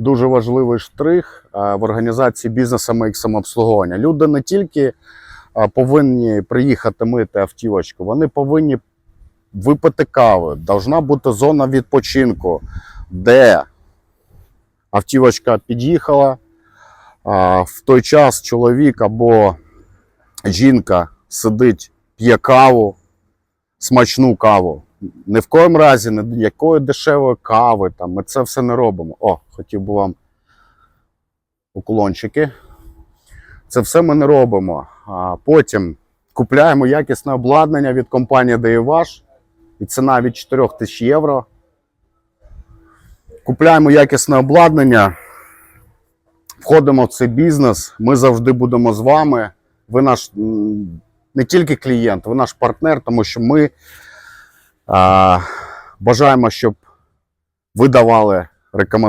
дуже важливий штрих в організації бізнесу MX самообслуговування. Люди не тільки повинні приїхати мити автівочку, вони повинні випити кави. Должна бути зона відпочинку, де автівочка під'їхала. В той час чоловік або жінка сидить, п'є каву, смачну каву. Ні в коїм разі ніякої дешевої кави. Там, ми це все не робимо. О, хотів би вам уклончики. Це все ми не робимо. А потім купляємо якісне обладнання від компанії DayWash, і ціна від 4 тисяч євро. Купляємо якісне обладнання, входимо в цей бізнес. Ми завжди будемо з вами. Ви наш не тільки клієнт, ви наш партнер, тому що ми бажаємо, щоб ви давали рекомендації.